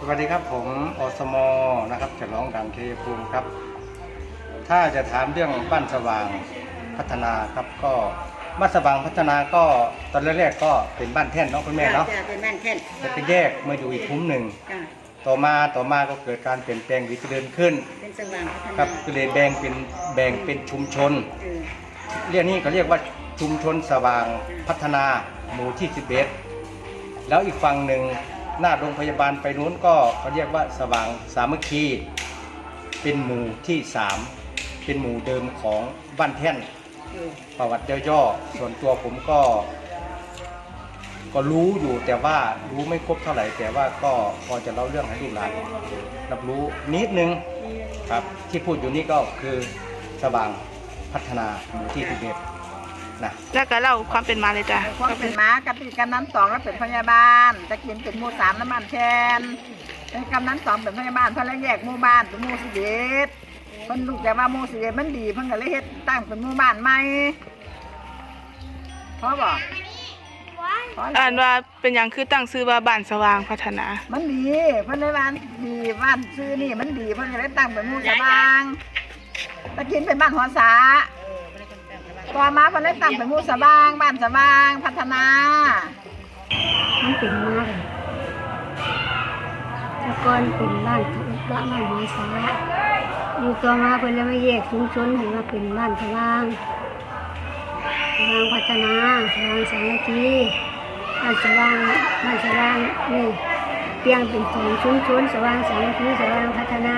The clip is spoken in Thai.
สวัสดีครับผมอสมนะครับจะร้องดังเทยภูมิครับ ถ้าจะถามเรื่องบ้านสว่างพัฒนาครับก็บ้านสว่างพัฒนาก็ตอนแรกๆก็เป็นบ้านแท่นเนาะคุณแม่เนาะจ้เป็นบ้านแท่นแล้วก็แยกมาอยู่อีกคุ้มหนึ่งจ้ะต่อมาต่อมาก็เกิดการเปลี่ยนแปลงวิถีเดินขึ้นเป็นสว่างพัฒนาครับก็เลยแบ่งเป็นแบ่งเป็นชุมชน เออเรียกนี้เขาเรียกว่าชุมชนสว่างพัฒนาหมู่ที่ 11 แล้วอีกฝั่งหนึ่ง หน้าโรงพยาบาลไปนู้นก็เขาเรียกว่าสว่างสามัคคี เป็นหมู่ที่ 3 เป็นหมู่เดิมของบ้านแท่นประวัติย่อๆส่วนตัวผมก็ ก็รู้อยู่แต่ว่ารู้ไม่ครบเท่าไหร่ แต่ว่าก็พอจะเล่าเรื่องให้ลูกหลานรับรู้นิดนึงครับที่พูดอยู่นี่ก็คือสว่างพัฒนาหมู่ที่11 นะแล้วก็เล่าความเป็นมาเลยจ้ะความเป็นหม้ากับปีกำนันสองแล้วเป็นพยาบาลตะกินเป็นหมู่สามน้ำมันแทนเป็นกำนันสองเป็นพยาบาลเพิ่นเลยแยกหมู่บ้านเป็นหมู่สิบเอ็ดเพิ่นรู้จักว่าหมู่สิบเอ็ดมันดีเพิ่นก็เลยเฮ็ดตั้งเป็นหมู่บ้านใหม่เพราะบ่เพราะอะไรอ่านว่าเป็นอย่างคือตั้งซื้อว่าบ้านสว่างพัฒนา มันดีเพิ่นเลยบ้านดีบ้านชื่อนี่มันดีเพิ่นก็เลยตั้งเป็นหมู่สว่างตะกินเป็นบ้านหัวสา ต่อมาเพิ่นเลยตั้งเป็นหมู่สว่างบ้านสว่างพัฒนามันเป็นมาเลยแต่ก่อนเป็นบ้านเขาบ้านหัวสาอยู่ต่อมาเพิ่นเลยมาแยกชุมชนให้ว่าเป็นบ้านสว่างสว่างพัฒนาสว่างสามัคคีบ้านสว่างบ้านสว่างนี่เปียงเป็นสองชุมชนสว่างสามัคคีสว่างพัฒนา